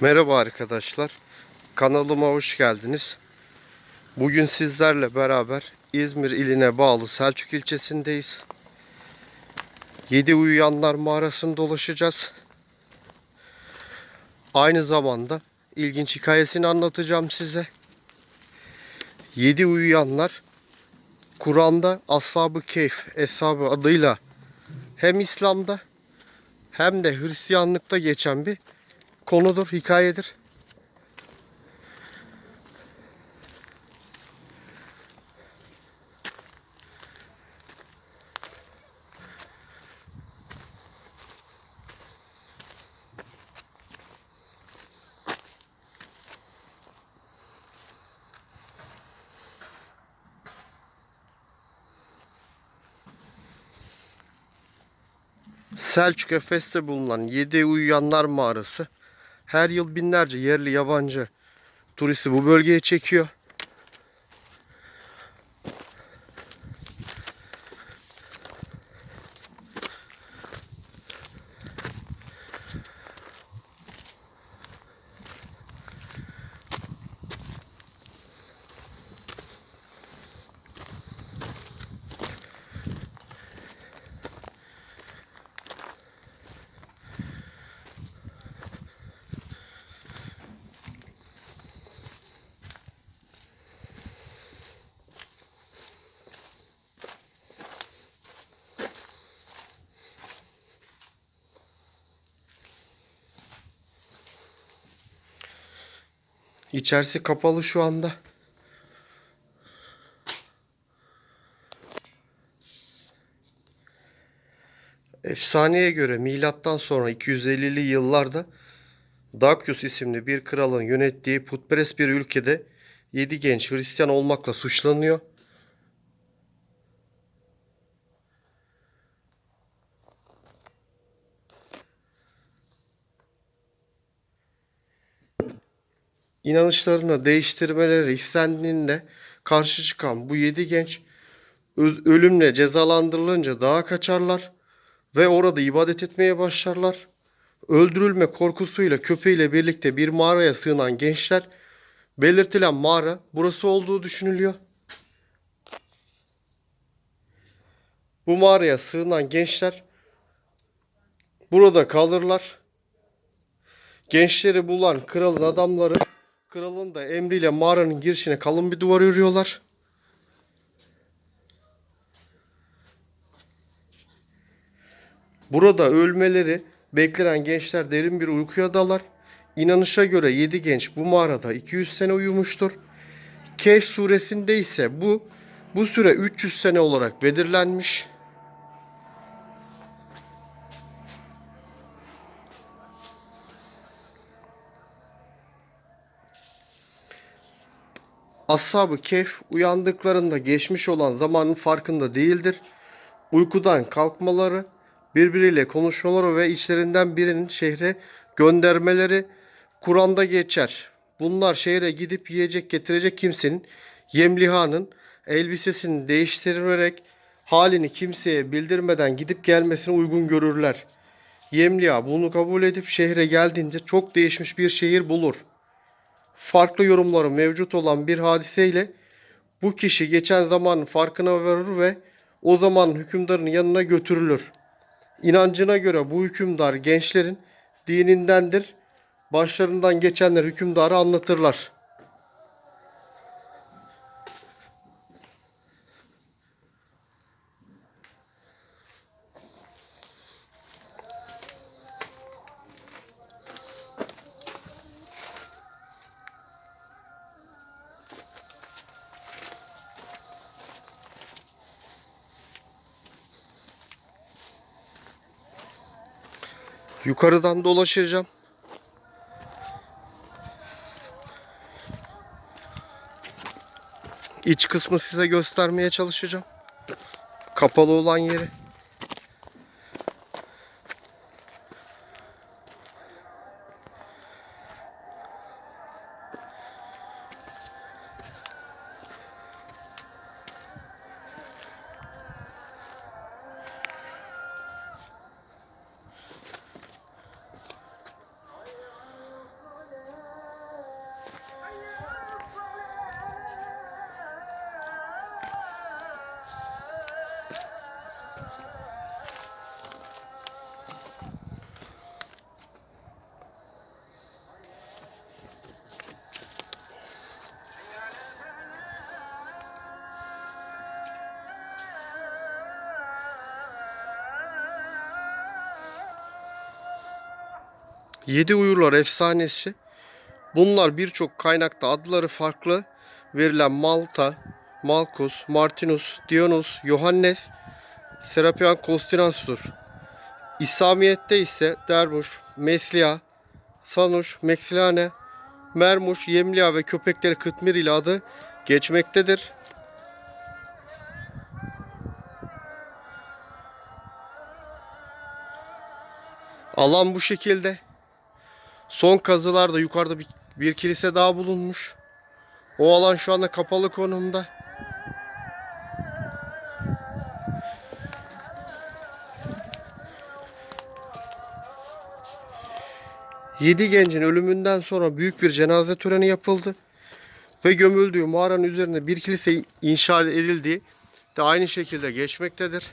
Merhaba arkadaşlar. Kanalıma hoş geldiniz. Bugün sizlerle beraber İzmir iline bağlı Selçuk ilçesindeyiz. Yedi Uyuyanlar mağarasını dolaşacağız. Aynı zamanda ilginç hikayesini anlatacağım size. Yedi Uyuyanlar Kur'an'da Ashab-ı Keyf, Eshab-ı adıyla hem İslam'da hem de Hristiyanlıkta geçen bir konudur, hikayedir. Selçuk Efes'te bulunan Yedi Uyuyanlar Mağarası her yıl binlerce yerli yabancı turisti bu bölgeye çekiyor. İçerisi kapalı şu anda. Efsaneye göre milattan sonra 250'li yıllarda Dakyus isimli bir kralın yönettiği putperest bir ülkede 7 genç Hristiyan olmakla suçlanıyor. İnanışlarını değiştirmeleri istendiğinde karşı çıkan bu yedi genç ölümle cezalandırılınca dağa kaçarlar ve orada ibadet etmeye başlarlar. Öldürülme korkusuyla köpeğiyle birlikte bir mağaraya sığınan gençler belirtilen mağara burası olduğu düşünülüyor. Bu mağaraya sığınan gençler burada kalırlar. Gençleri bulan kralın adamları kralın da emriyle mağaranın girişine kalın bir duvar örüyorlar. Burada ölmeleri beklenen gençler derin bir uykuya dalar. İnanışa göre 7 genç bu mağarada 200 sene uyumuştur. Kehf suresinde ise bu bu süre 300 sene olarak belirlenmiş. Ashab-ı Kehf uyandıklarında geçmiş olan zamanın farkında değildir. Uykudan kalkmaları, birbiriyle konuşmaları ve içlerinden birinin şehre göndermeleri Kur'an'da geçer. Bunlar şehre gidip yiyecek getirecek kimsenin Yemliha'nın elbisesini değiştirerek halini kimseye bildirmeden gidip gelmesini uygun görürler. Yemliha bunu kabul edip şehre geldiğinde çok değişmiş bir şehir bulur farklı yorumları mevcut olan bir hadiseyle bu kişi geçen zamanın farkına varır ve o zamanın hükümdarının yanına götürülür. İnancına göre bu hükümdar gençlerin dinindendir. Başlarından geçenler hükümdarı anlatırlar. Yukarıdan dolaşacağım. İç kısmı size göstermeye çalışacağım. Kapalı olan yeri. Yedi Uyurlar efsanesi. Bunlar birçok kaynakta adları farklı verilen Malta, Malkus, Martinus, Dionus, Yohannes, Serapion Konstantius'tur. İslamiyet'te ise Dermuş, Meslia, Sanuş, Meksilane, Mermuş, Yemlia ve köpekleri Kıtmir ile adı geçmektedir. Alan bu şekilde. Son kazılarda yukarıda bir, bir kilise daha bulunmuş. O alan şu anda kapalı konumda. Yedi gencin ölümünden sonra büyük bir cenaze töreni yapıldı. Ve gömüldüğü mağaranın üzerinde bir kilise inşa edildiği de aynı şekilde geçmektedir.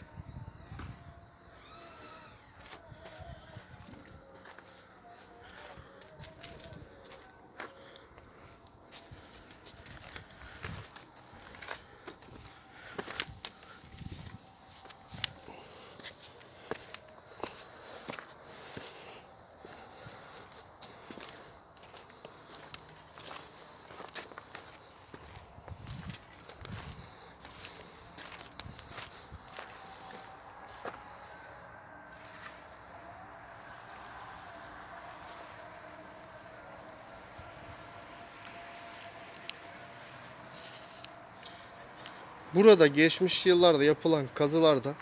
Burada geçmiş yıllarda yapılan kazılarda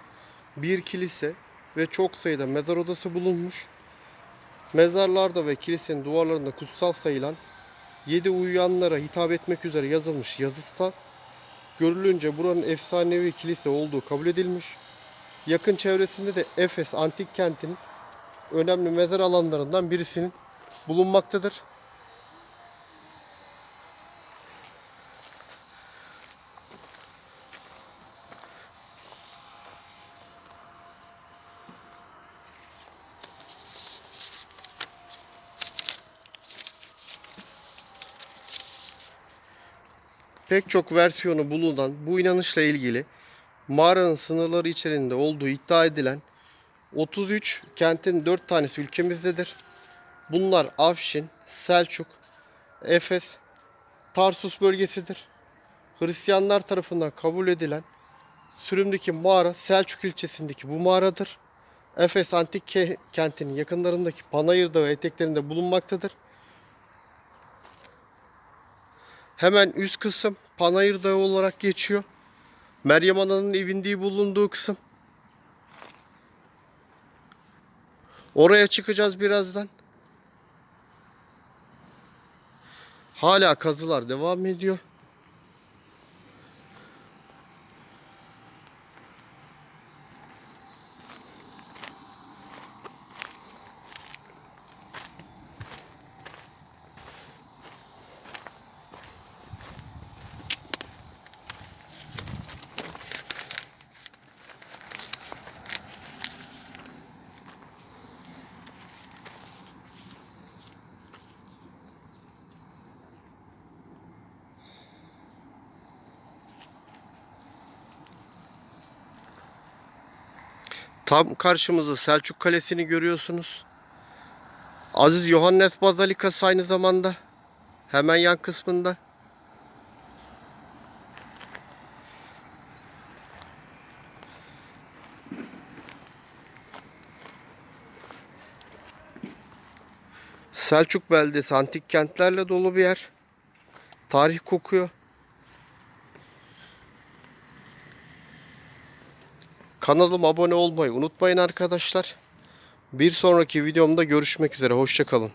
bir kilise ve çok sayıda mezar odası bulunmuş. Mezarlarda ve kilisenin duvarlarında kutsal sayılan yedi uyuyanlara hitap etmek üzere yazılmış yazısı görülünce buranın efsanevi kilise olduğu kabul edilmiş. Yakın çevresinde de Efes antik kentinin önemli mezar alanlarından birisinin bulunmaktadır. Pek çok versiyonu bulunan bu inanışla ilgili mağaranın sınırları içerisinde olduğu iddia edilen 33 kentin 4 tanesi ülkemizdedir. Bunlar Afşin, Selçuk, Efes, Tarsus bölgesidir. Hristiyanlar tarafından kabul edilen Sürüm'deki mağara Selçuk ilçesindeki bu mağaradır. Efes antik ke- kentinin yakınlarındaki Panayır Dağı eteklerinde bulunmaktadır. Hemen üst kısım Panayır Dağı olarak geçiyor. Meryem Ana'nın evindiği bulunduğu kısım. Oraya çıkacağız birazdan. Hala kazılar devam ediyor. Tam karşımızda Selçuk Kalesi'ni görüyorsunuz. Aziz Yohannes Bazilikası aynı zamanda. Hemen yan kısmında. Selçuk beldesi antik kentlerle dolu bir yer. Tarih kokuyor. Kanalıma abone olmayı unutmayın arkadaşlar. Bir sonraki videomda görüşmek üzere. Hoşçakalın.